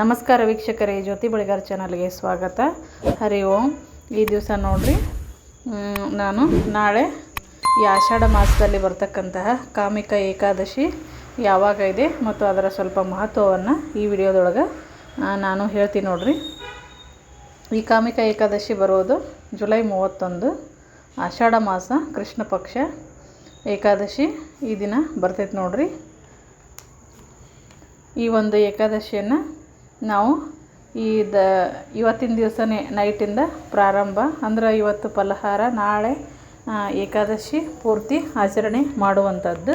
ನಮಸ್ಕಾರ ವೀಕ್ಷಕರೇ, ಜ್ಯೋತಿ ಬಳಿಗಾರ ಚಾನಲ್ಗೆ ಸ್ವಾಗತ. ಹರಿ ಓಂ. ಈ ದಿವಸ ನೋಡ್ರಿ ನಾನು ನಾಳೆ ಈ ಆಷಾಢ ಮಾಸದಲ್ಲಿ ಬರ್ತಕ್ಕಂತಹ ಕಾಮಿಕ ಏಕಾದಶಿ ಯಾವಾಗ ಇದೆ ಮತ್ತು ಅದರ ಸ್ವಲ್ಪ ಮಹತ್ವವನ್ನು ಈ ವಿಡಿಯೋದೊಳಗೆ ನಾನು ಹೇಳ್ತೀನಿ ನೋಡ್ರಿ. ಈ ಕಾಮಿಕ ಏಕಾದಶಿ ಬರೋದು ಜುಲೈ ಮೂವತ್ತೊಂದು, ಆಷಾಢ ಮಾಸ, ಕೃಷ್ಣ ಪಕ್ಷ ಏಕಾದಶಿ ಈ ದಿನ ಬರ್ತೈತೆ ನೋಡ್ರಿ. ಈ ಒಂದು ಏಕಾದಶಿಯನ್ನು ನಾವು ಈ ದ ಇವತ್ತಿನ ದಿವಸನೇ ನೈಟಿಂದ ಪ್ರಾರಂಭ. ಅಂದ್ರೆ ಇವತ್ತು ಫಲಹಾರ, ನಾಳೆ ಏಕಾದಶಿ ಪೂರ್ತಿ ಆಚರಣೆ ಮಾಡುವಂಥದ್ದು.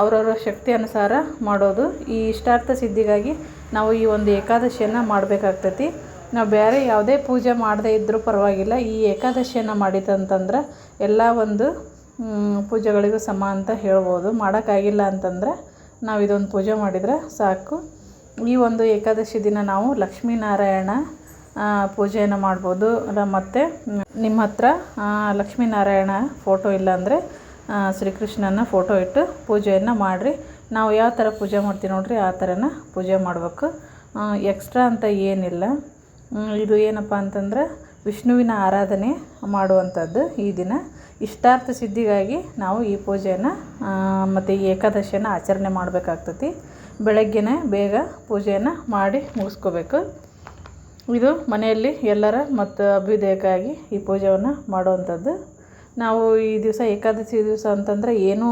ಅವರವರ ಶಕ್ತಿ ಅನುಸಾರ ಮಾಡೋದು. ಈ ಇಷ್ಟಾರ್ಥ ಸಿದ್ಧಿಗಾಗಿ ನಾವು ಈ ಒಂದು ಏಕಾದಶಿಯನ್ನು ಮಾಡಬೇಕಾಗ್ತೈತಿ. ನಾವು ಬೇರೆ ಯಾವುದೇ ಪೂಜೆ ಮಾಡದೇ ಇದ್ದರೂ ಪರವಾಗಿಲ್ಲ. ಈ ಏಕಾದಶಿಯನ್ನು ಮಾಡಿದಂತಂದ್ರೆ ಎಲ್ಲ ಒಂದು ಪೂಜೆಗಳಿಗೂ ಸಮ ಅಂತ ಹೇಳ್ಬೋದು. ಮಾಡೋಕ್ಕಾಗಿಲ್ಲ ಅಂತಂದ್ರೆ ನಾವು ಇದೊಂದು ಪೂಜೆ ಮಾಡಿದರೆ ಸಾಕು. ಈ ಒಂದು ಏಕಾದಶಿ ದಿನ ನಾವು ಲಕ್ಷ್ಮೀನಾರಾಯಣ ಪೂಜೆಯನ್ನು ಮಾಡ್ಬೋದು. ಮತ್ತು, ನಿಮ್ಮ ಹತ್ರ ಲಕ್ಷ್ಮೀನಾರಾಯಣ ಫೋಟೋ ಇಲ್ಲಾಂದರೆ ಶ್ರೀಕೃಷ್ಣನ ಫೋಟೋ ಇಟ್ಟು ಪೂಜೆಯನ್ನು ಮಾಡಿರಿ. ನಾವು ಯಾವ ಥರ ಪೂಜೆ ಮಾಡ್ತೀವಿ ನೋಡ್ರಿ, ಆ ಥರನ ಪೂಜೆ ಮಾಡಬೇಕು. ಎಕ್ಸ್ಟ್ರಾ ಅಂತ ಏನಿಲ್ಲ. ಇದು ಏನಪ್ಪ ಅಂತಂದ್ರೆ, ವಿಷ್ಣುವಿನ ಆರಾಧನೆ ಮಾಡುವಂಥದ್ದು ಈ ದಿನ. ಇಷ್ಟಾರ್ಥ ಸಿದ್ಧಿಗಾಗಿ ನಾವು ಈ ಪೂಜೆಯನ್ನು ಮತ್ತು ಈ ಏಕಾದಶಿಯನ್ನು ಆಚರಣೆ ಮಾಡಬೇಕಾಗ್ತೈತಿ. ಬೆಳಗ್ಗೆನೇ ಬೇಗ ಪೂಜೆಯನ್ನು ಮಾಡಿ ಮುಗಿಸ್ಕೋಬೇಕು. ಇದು ಮನೆಯಲ್ಲಿ ಎಲ್ಲರ ಮತ್ತು ಅಭ್ಯುದಯಕ್ಕಾಗಿ ಈ ಪೂಜೆಯನ್ನು ಮಾಡುವಂಥದ್ದು. ನಾವು ಈ ದಿವಸ ಏಕಾದಶಿ ದಿವಸ ಅಂತಂದರೆ ಏನೂ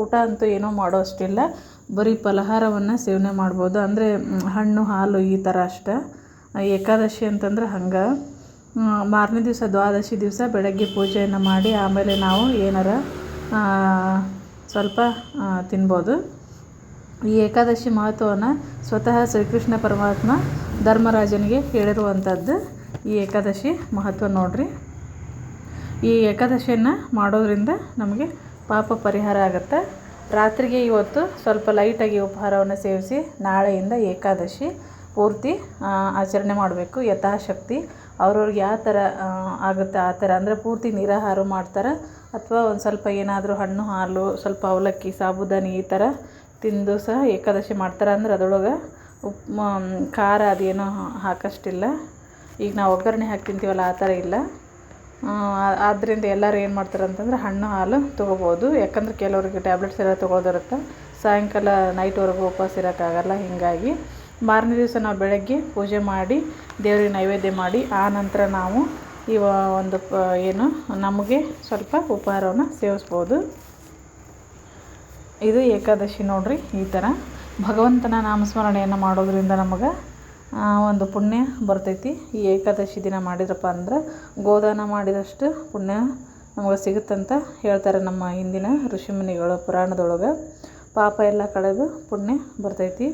ಊಟ ಅಂತೂ ಏನೂ ಮಾಡೋ ಅಷ್ಟಿಲ್ಲ. ಬರೀ ಫಲಹಾರವನ್ನು ಸೇವನೆ ಮಾಡ್ಬೋದು. ಅಂದರೆ ಹಣ್ಣು, ಹಾಲು ಈ ಥರ ಅಷ್ಟೇ. ಏಕಾದಶಿ ಅಂತಂದ್ರೆ ಹಂಗೆ. ಮಾರನೇ ದಿವಸ ದ್ವಾದಶಿ ದಿವಸ ಬೆಳಗ್ಗೆ ಪೂಜೆಯನ್ನು ಮಾಡಿ ಆಮೇಲೆ ನಾವು ಏನಾರ ಸ್ವಲ್ಪ ತಿನ್ಬೋದು. ಈ ಏಕಾದಶಿ ಮಹತ್ವವನ್ನು ಸ್ವತಃ ಶ್ರೀಕೃಷ್ಣ ಪರಮಾತ್ಮ ಧರ್ಮರಾಜನಿಗೆ ಹೇಳಿರುವಂಥದ್ದು ಈ ಏಕಾದಶಿ ಮಹತ್ವ ನೋಡ್ರಿ. ಈ ಏಕಾದಶಿಯನ್ನು ಮಾಡೋದ್ರಿಂದ ನಮಗೆ ಪಾಪ ಪರಿಹಾರ ಆಗುತ್ತೆ. ರಾತ್ರಿಗೆ ಇವತ್ತು ಸ್ವಲ್ಪ ಲೈಟಾಗಿ ಉಪಹಾರವನ್ನು ಸೇವಿಸಿ ನಾಳೆಯಿಂದ ಏಕಾದಶಿ ಪೂರ್ತಿ ಆಚರಣೆ ಮಾಡಬೇಕು. ಯಥಾಶಕ್ತಿ. ಅವ್ರವ್ರಿಗೆ ಯಾವ ಥರ ಆಗುತ್ತೆ ಆ ಥರ ಅಂದರೆ ಪೂರ್ತಿ ನಿರಾಹಾರ ಮಾಡ್ತಾರೆ? ಅಥವಾ ಒಂದು ಸ್ವಲ್ಪ ಏನಾದರೂ ಹಣ್ಣು ಹಾಲು, ಸ್ವಲ್ಪ ಅವಲಕ್ಕಿ, ಸಾಬುದಾನಿ ಈ ಥರ ತಿಂದು ಸಹ ಏಕಾದಶಿ ಮಾಡ್ತಾರೆ ಅಂದ್ರೆ ಅದರೊಳಗೆ ಉಪ್ಪು ಖಾರ ಅದೇನೋ ಹಾಕಷ್ಟಿಲ್ಲ. ಈಗ ನಾವು ಒಗ್ಗರಣೆ ಹಾಕಿ ತಿಂತೀವಲ್ಲ, ಆ ಥರ ಇಲ್ಲ. ಆದ್ದರಿಂದ ಎಲ್ಲರೂ ಏನು ಮಾಡ್ತಾರೆ ಅಂತಂದ್ರೆ ಹಣ್ಣು ಹಾಲು ತೊಗೋಬೋದು. ಯಾಕಂದ್ರೆ ಕೆಲವರಿಗೆ ಟ್ಯಾಬ್ಲೆಟ್ಸ್ ಎಲ್ಲ ತೊಗೊಳ್ದಿರುತ್ತೆ ಸಾಯಂಕಾಲ ನೈಟ್ವರೆಗೂ ಉಪವಾಸ ಇರೋಕ್ಕಾಗಲ್ಲ, ಹೀಗಾಗಿ. ಮಾರನೇ ದಿವಸ ನಾವು ಬೆಳಗ್ಗೆ ಪೂಜೆ ಮಾಡಿ, ದೇವರಿಗೆ ನೈವೇದ್ಯ ಮಾಡಿ, ಆ ನಂತರ ನಾವು ಈ ಒಂದು ಏನು, ನಮಗೆ ಸ್ವಲ್ಪ ಉಪಹಾರವನ್ನು ಸೇವಿಸ್ಬೋದು. ಇದು ಏಕಾದಶಿ ನೋಡ್ರಿ, ಈ ಥರ ಭಗವಂತನ ನಾಮಸ್ಮರಣೆಯನ್ನು ಮಾಡೋದ್ರಿಂದ ನಮಗೆ ಒಂದು ಪುಣ್ಯ ಬರ್ತೈತಿ. ಈ ಏಕಾದಶಿ ದಿನ ಮಾಡಿದ್ರಪ್ಪ ಅಂದ್ರೆ ಗೋದಾನ ಮಾಡಿದಷ್ಟು ಪುಣ್ಯ ನಮಗೆ ಸಿಗುತ್ತಂತ ಹೇಳ್ತಾರೆ ನಮ್ಮ ಹಿಂದಿನ ಋಷಿಮುನಿಗಳು ಪುರಾಣದೊಳಗೆ. ಪಾಪ ಎಲ್ಲ ಕಳೆದು ಪುಣ್ಯ ಬರ್ತೈತಿ.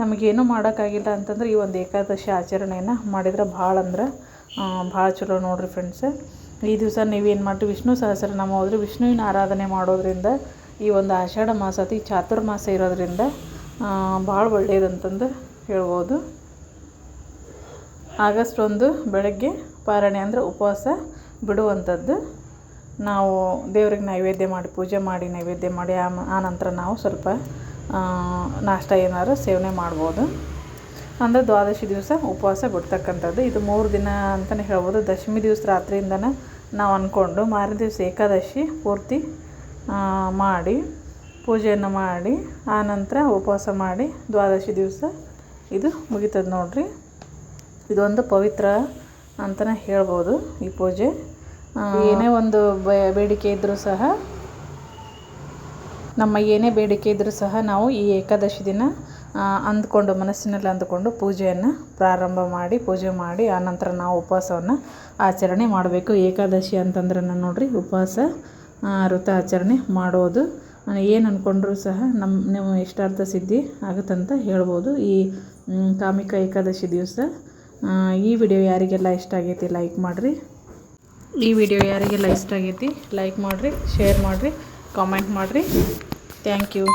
ನಮಗೇನು ಮಾಡೋಕ್ಕಾಗಿಲ್ಲ ಅಂತಂದ್ರೆ ಈ ಒಂದು ಏಕಾದಶಿ ಆಚರಣೆಯನ್ನು ಮಾಡಿದ್ರೆ ಭಾಳ ಅಂದ್ರೆ ಭಾಳ ಚಲೋ ನೋಡ್ರಿ ಫ್ರೆಂಡ್ಸ್ ಈ ದಿವಸ ನೀವೇನು ಮಾಡ್ತೀವಿ ವಿಷ್ಣು ಸಹಸ್ರನಾಮ ಹೋದ್ರೆ ವಿಷ್ಣುವಿನ ಆರಾಧನೆ ಮಾಡೋದ್ರಿಂದ ಈ ಒಂದು ಆಷಾಢ ಮಾಸ ಅತಿ ಚಾತುರ್ಮಾಸ ಇರೋದರಿಂದ ಭಾಳ ಒಳ್ಳೆಯದಂತಂದು ಹೇಳ್ಬೋದು. ಆಗಸ್ಟ್ ಒಂದು ಬೆಳಗ್ಗೆ ಪಾರಣೆ ಅಂದರೆ ಉಪವಾಸ ಬಿಡುವಂಥದ್ದು ನಾವು ದೇವ್ರಿಗೆ ನೈವೇದ್ಯ ಮಾಡಿ, ಪೂಜೆ ಮಾಡಿ, ನೈವೇದ್ಯ ಮಾಡಿ, ಆ ನಂತರ ನಾವು ಸ್ವಲ್ಪ ನಾಷ್ಟ ಏನಾದ್ರು ಸೇವನೆ ಮಾಡ್ಬೋದು. ಅಂದರೆ ದ್ವಾದಶಿ ದಿವಸ ಉಪವಾಸ ಬಿಡ್ತಕ್ಕಂಥದ್ದು. ಇದು ಮೂರು ದಿನ ಅಂತಲೇ ಹೇಳ್ಬೋದು. ದಶಮಿ ದಿವಸ ರಾತ್ರಿಯಿಂದನೇ ನಾವು ಅಂದ್ಕೊಂಡು ಮಾರನೇ ದಿವಸ ಏಕಾದಶಿ ಪೂರ್ತಿ ಮಾಡಿ, ಪೂಜೆಯನ್ನು ಮಾಡಿ ಆನಂತರ ನಂತರ ಉಪವಾಸ ಮಾಡಿ, ದ್ವಾದಶಿ ದಿವಸ ಇದು ಮುಗಿತದೆ ನೋಡಿರಿ. ಇದೊಂದು ಪವಿತ್ರ ಅಂತಲೇ ಹೇಳ್ಬೋದು ಈ ಪೂಜೆ. ಏನೇ ಒಂದು ಬೇಡಿಕೆ ಇದ್ದರೂ ಸಹ, ನಮ್ಮ ಏನೇ ಬೇಡಿಕೆ ಇದ್ದರೂ ಸಹ ನಾವು ಈ ಏಕಾದಶಿ ದಿನ ಅಂದ್ಕೊಂಡು, ಮನಸ್ಸಿನಲ್ಲಿ ಅಂದುಕೊಂಡು ಪೂಜೆಯನ್ನು ಪ್ರಾರಂಭ ಮಾಡಿ, ಪೂಜೆ ಮಾಡಿ ಆನಂತರ ನಾವು ಉಪವಾಸವನ್ನು ಆಚರಣೆ ಮಾಡಬೇಕು ಏಕಾದಶಿ ಅಂತಂದ್ರೆ ನೋಡಿರಿ, ಉಪವಾಸ. ಆ, ವ್ರತ ಆಚರಣೆ ಮಾಡೋದು. ಏನು ಅಂದ್ಕೊಂಡ್ರೂ ಸಹ ನಮ್ಮ ನಿಮ್ಮ ಇಷ್ಟಾರ್ಥ ಸಿದ್ಧಿ ಆಗುತ್ತಂತ ಹೇಳ್ಬೋದು. ಈ ಕಾಮಿಕ ಏಕಾದಶಿ ದಿವಸ ಈ ವಿಡಿಯೋ ಯಾರಿಗೆಲ್ಲ ಇಷ್ಟ ಆಗೈತಿ ಲೈಕ್ ಮಾಡಿರಿ. ಈ ವಿಡಿಯೋ ಯಾರಿಗೆಲ್ಲ ಇಷ್ಟ ಆಗೈತಿ ಲೈಕ್ ಮಾಡಿರಿ ಶೇರ್ ಮಾಡಿರಿ ಕಾಮೆಂಟ್ ಮಾಡಿರಿ. Thank you.